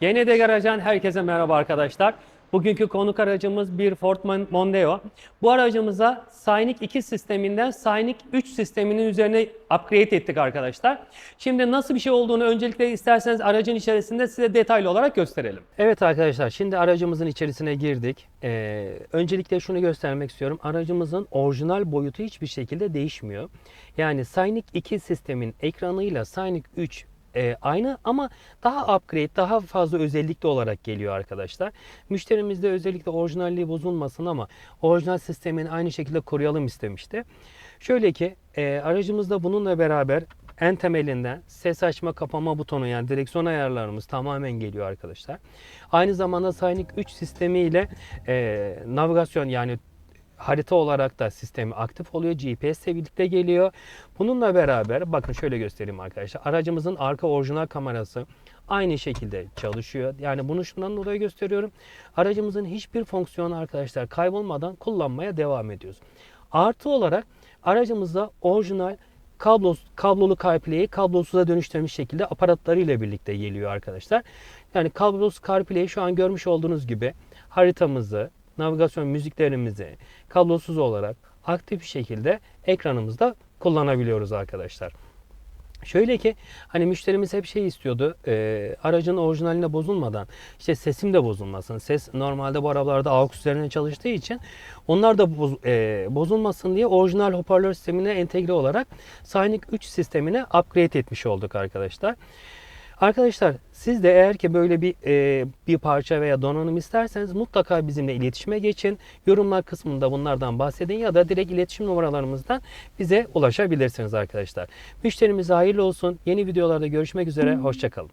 GND Garaj'dan herkese merhaba arkadaşlar. Bugünkü konuk aracımız bir Ford Mon- Mondeo. Bu aracımıza Synic 2 sisteminden Synic 3 sisteminin üzerine upgrade ettik arkadaşlar. Şimdi nasıl bir şey olduğunu öncelikle isterseniz aracın içerisinde size detaylı olarak gösterelim. Evet arkadaşlar şimdi aracımızın içerisine girdik. Ee, öncelikle şunu göstermek istiyorum. Aracımızın orijinal boyutu hiçbir şekilde değişmiyor. Yani Synic 2 sistemin ekranıyla Synic 3 e, aynı ama daha upgrade, daha fazla özellikli olarak geliyor arkadaşlar. Müşterimiz de özellikle orijinalliği bozulmasın ama orijinal sistemini aynı şekilde koruyalım istemişti. Şöyle ki e, aracımızda bununla beraber en temelinden ses açma kapama butonu yani direksiyon ayarlarımız tamamen geliyor arkadaşlar. Aynı zamanda Synic 3 sistemiyle e, navigasyon yani harita olarak da sistemi aktif oluyor. GPS ile birlikte geliyor. Bununla beraber bakın şöyle göstereyim arkadaşlar. Aracımızın arka orijinal kamerası aynı şekilde çalışıyor. Yani bunu şundan dolayı gösteriyorum. Aracımızın hiçbir fonksiyonu arkadaşlar kaybolmadan kullanmaya devam ediyoruz. Artı olarak aracımızda orijinal kablo, kablolu CarPlay'i kablosuza dönüştürmüş şekilde aparatlarıyla birlikte geliyor arkadaşlar. Yani kablosuz CarPlay'i şu an görmüş olduğunuz gibi haritamızı, navigasyon müziklerimizi kablosuz olarak aktif bir şekilde ekranımızda kullanabiliyoruz arkadaşlar. Şöyle ki hani müşterimiz hep şey istiyordu e, aracın orijinaline bozulmadan işte sesim de bozulmasın. Ses normalde bu arabalarda AUX üzerine çalıştığı için onlar da boz- e, bozulmasın diye orijinal hoparlör sistemine entegre olarak Synic 3 sistemine upgrade etmiş olduk arkadaşlar. Arkadaşlar siz de eğer ki böyle bir e, bir parça veya donanım isterseniz mutlaka bizimle iletişime geçin. Yorumlar kısmında bunlardan bahsedin ya da direkt iletişim numaralarımızdan bize ulaşabilirsiniz arkadaşlar. Müşterimize hayırlı olsun. Yeni videolarda görüşmek üzere. Hoşçakalın.